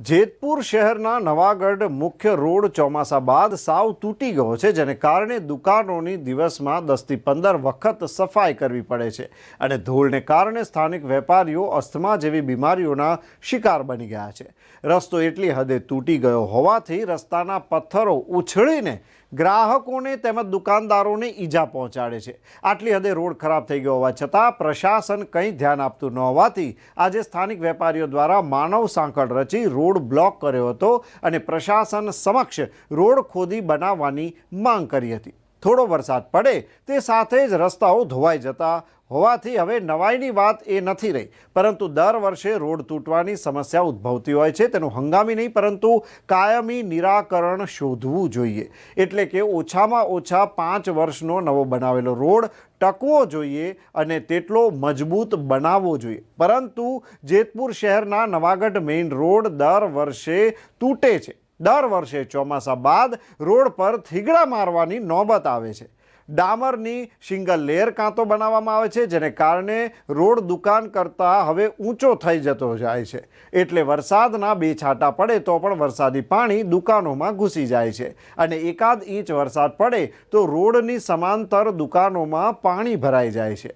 જેતપુર શહેરના નવાગઢ મુખ્ય રોડ ચોમાસા બાદ સાવ તૂટી ગયો છે, જેને કારણે દુકાનોની દિવસમાં દસથી પંદર વખત સફાઈ કરવી પડે છે અને ધૂળને કારણે સ્થાનિક વેપારીઓ અસ્થમા જેવી બીમારીઓના શિકાર બની ગયા છે. રસ્તો એટલી હદે તૂટી ગયો હોવાથી રસ્તાના પથ્થરો ઉછળીને ગ્રાહકોને તેમજ દુકાનદારોને ઈજા પહોંચાડે છે. આટલી હદે રોડ ખરાબ થઈ ગયો હોવા છતાં પ્રશાસન કંઈ ધ્યાન આપતું ન હોવાથી આજે સ્થાનિક વેપારીઓ દ્વારા માનવ સાંકળ રચી રોડ બ્લોક કર્યો હતો અને પ્રશાસન સમક્ષ રોડ ખોદી બનાવવાની માંગ કરી હતી. થોડો વરસાદ પડે તે સાથે જ રસ્તાઓ ધોવાઈ જતા હોવાથી હવે નવાઈની વાત એ નથી રહી. પરંતુ દર વર્ષે રોડ તૂટવાની સમસ્યા ઉદ્ભવતી હોય છે, તેનું હંગામી નહીં, પરંતુ કાયમી નિરાકરણ શોધવું જોઈએ. એટલે કે ઓછામાં ઓછા પાંચ વર્ષનો નવો બનાવેલો રોડ ટકવો જોઈએ અને તેટલો મજબૂત બનાવવો જોઈએ. પરંતુ જેતપુર શહેરના નવાગઢ મેઇન રોડ દર વર્ષે તૂટે છે. દર વર્ષે ચોમાસા બાદ રોડ પર થીગડા મારવાની નોબત આવે છે. ડામરની સિંગલ લેયર કાંતો બનાવવામાં આવે છે, જેને કારણે રોડ દુકાન કરતાં હવે ઊંચો થઈ જતો જાય છે. એટલે વરસાદના બે છાંટા પડે તો પણ વરસાદી પાણી દુકાનોમાં ઘૂસી જાય છે. અને એકાદ ઇંચ વરસાદ પડે તો રોડની સમાંતર દુકાનોમાં પાણી ભરાઈ જાય છે.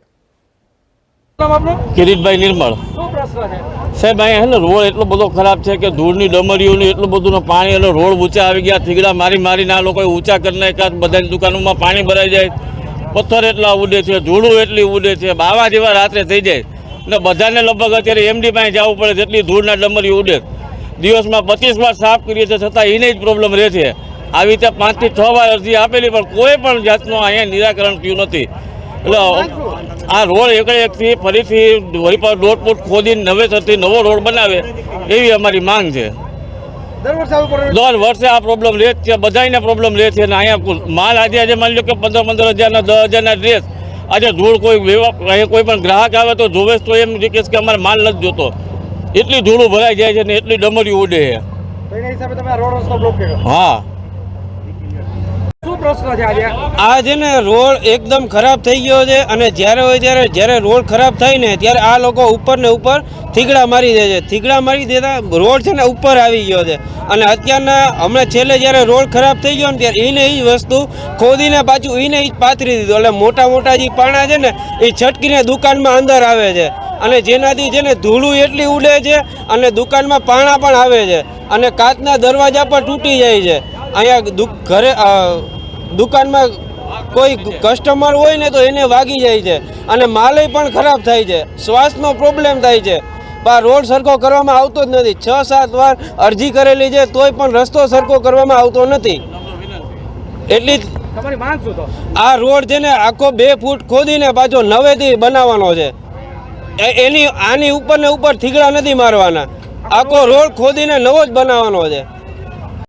કિરીટભાઈ નિર્મળ. સાહેબ અહીંયા ને રોડ એટલો બધો ખરાબ છે કે ધૂળની ડમરીઓનું એટલું બધું પાણી અને રોડ ઊંચા આવી ગયા થીગડા મારી મારીને આ લોકોએ ઊંચા કરી નાખ્યા બધાની દુકાનોમાં પાણી ભરાઈ જાય. પથ્થર એટલા ઉડે છે ધૂળું એટલી ઉડે છે બાવા જેવા રાત્રે થઈ જાય. એટલે બધાને લગભગ અત્યારે એમડી પાસે જવું પડે જેટલી ધૂળના ડમરી ઉડે. દિવસમાં પચીસ વાર સાફ કરીએ છીએ છતાં એને જ પ્રોબ્લેમ રહે છે. આવી રીતે પાંચથી છ વાર અરજી આપેલી પણ કોઈ પણ જાતનું અહીંયા નિરાકરણ થયું નથી. એટલે આ રોડ એક એકથી ફરીથી વળી પર દોઢ ફૂટ ખોદીને નવેસરથી નવો રોડ બનાવે એવી અમારી માંગ છે. દર વર્ષે આ પ્રોબ્લેમ રહે છે બધાને પ્રોબ્લેમ રહે છે અને અહીંયા માલ આજે આજે માની લો કે પંદર પંદર હજારના દસ હજારના ડ્રેસ આજે ધૂળ કોઈ અહીંયા કોઈ પણ ગ્રાહક આવે તો જોવે તો એમ જે કહેશે કે અમારે માલ નથી જોતો. એટલી ધૂળું ભરાઈ જાય છે ને એટલી ડમરી ઉડે છે. હા. આ છે ને રોડ એકદમ ખરાબ થઈ ગયો છે અને જ્યારે હોય ત્યારે જ્યારે રોડ ખરાબ થાય ને ત્યારે આ લોકો ઉપર ને ઉપર થીગડા મારી દે છે. થીગડા મારી દેતા રોડ છે ને ઉપર આવી ગયો છે. અને અત્યારના હમણાં છેલ્લે જ્યારે રોડ ખરાબ થઈ ગયો ને ત્યારે એને એ વસ્તુ ખોદીને પાછું એને જ પાથરી દીધું. એટલે મોટા મોટા જે પાણા છે ને એ છટકીને દુકાનમાં અંદર આવે છે. અને જેનાથી છે ને ધૂળું એટલી ઉડે છે અને દુકાનમાં પાણા પણ આવે છે. અને કાચના દરવાજા પણ તૂટી જાય છે. અહીંયા દુઃખ ઘરે દુકાનમાં કોઈ કસ્ટમર હોય ને તો એને વાગી જાય છે. અને માલય પણ ખરાબ થાય છે. શ્વાસનો પ્રોબ્લેમ થાય છે. બા રોડ સરખો કરવામાં આવતો જ નથી. છ સાત વાર અરજી કરેલી છે તોય પણ રસ્તો સરખો કરવામાં આવતો નથી. એટલી આ રોડ છે ને આખો બે ફૂટ ખોદીને પાછો નવેથી બનાવવાનો છે. એની આની ઉપર ને ઉપર થીગડા નથી મારવાના. આખો રોડ ખોદીને નવો જ બનાવવાનો છે.